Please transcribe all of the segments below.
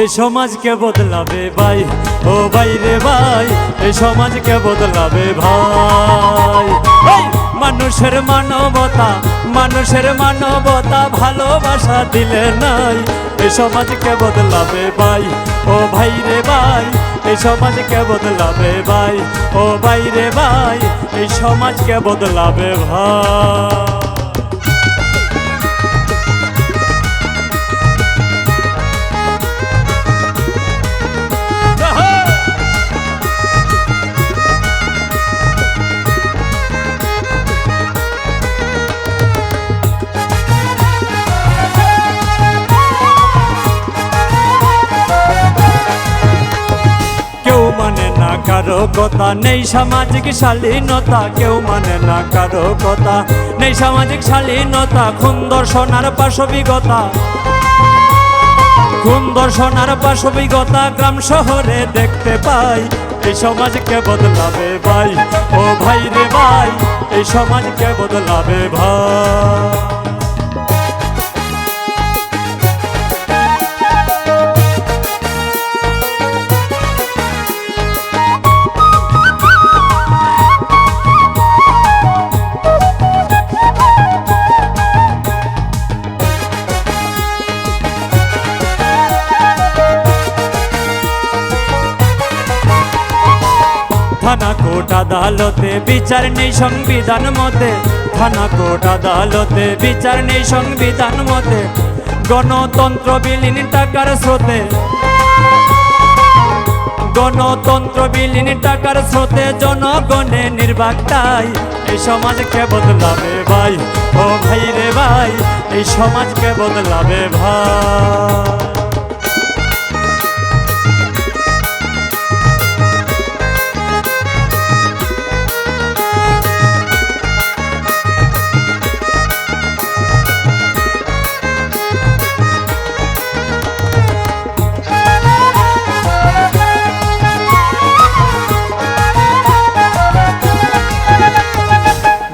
এই সমাজকে বদলাবে ভাই, ও ভাই রে ভাই, এই সমাজকে বদলাবে ভাই। মানুষের মানবতা মানুষের মানবতা ভালোবাসা দিলে নাই। এই সমাজকে বদলাবে ভাই, ও ভাই রে ভাই, এই সমাজকে বদলাবে ভাই, ও ভাই রে ভাই, এই সমাজকে বদলাবে ভাই। কারও কথা নেই সামাজিক শালীনতা, কেউ মানে না কারও কথা। নেই সামাজিক শালীনতা, খুন দর্শনার পাশবিকতা খুন দর্শনার পাশবিকতা গ্রাম শহরে দেখতে পাই। এই সমাজকে বদলাবে ভাই। ও ভাই রে ভাই, এই সমাজকে বদলাবে ভাই। কোর্ট আদালতে বিচার নেই সংবিধান মতে। থানা কোর্ট আদালতে বিচার নেই সংবিধান মতে। গণতন্ত্র বিলীন টাকার স্রোতে। গণতন্ত্র বিলীন টাকার স্রোতে জনগণে নির্বাকটাই এই সমাজকে বদলাবে ভাই, ও ভাই রে ভাই, এই সমাজকে বদলাবে ভাই।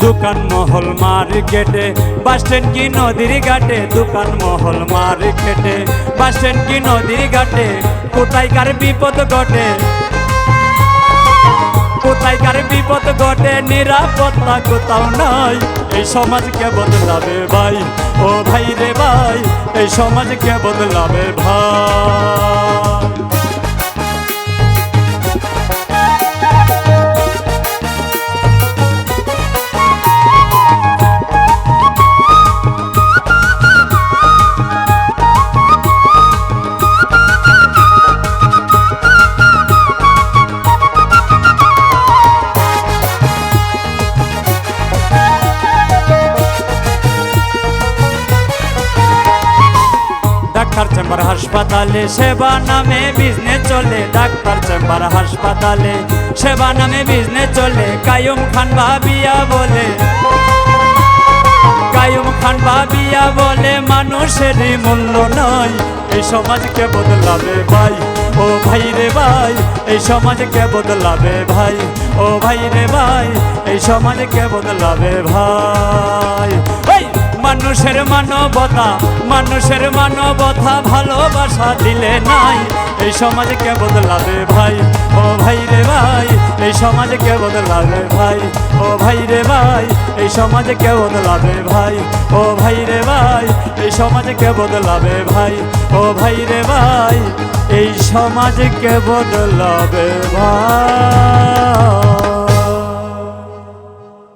দোকান মহল মার্কেটে। বাস স্ট্যান্ড কি নদীর ঘাটে? দোকান মহল মার্কেটে। বাস স্ট্যান্ড কি নদীর ঘাটে? কোথায় কার বিপদ ঘটে? কোথায় কার বিপদ ঘটে? নিরাপত্তা কোথাও নাই। এই সমাজকে বদলাবে ভাই? ও ভাই রে ভাই, এই সমাজকে বদলাবে ভাই? হাসপাতালে, সেবা নামে বিজনেস চলে, ডাক্তার চেম্বার হাসপাতালে, সেবা নামে বিজনেস চলে কায়ুম খান ভাবিয়া বলে। কায়ুম খান ভাবিয়া বলে, মানুষেরই মূল্য নয় এই সমাজকে বদলাবে ভাই, ও ভাই রে ভাই, এই সমাজকে বদলাবে ভাই, ও ভাই রে ভাই, এই সমাজকে বদলাবে ভাই। মানুষের মানবতা মানুষের মানবতা ভালোবাসা দিলে নাই। এই সমাজকে বদলাবে ভাই, ও ভাই রে ভাই, এই সমাজকে বদলাবে ভাই, ও ভাই রে ভাই, এই সমাজকে বদলাবে ভাই, ও ভাই রে ভাই, এই সমাজকে বদলাবে ভাই, ও ভাই রে ভাই, এই সমাজকে বদলাবে ভাই।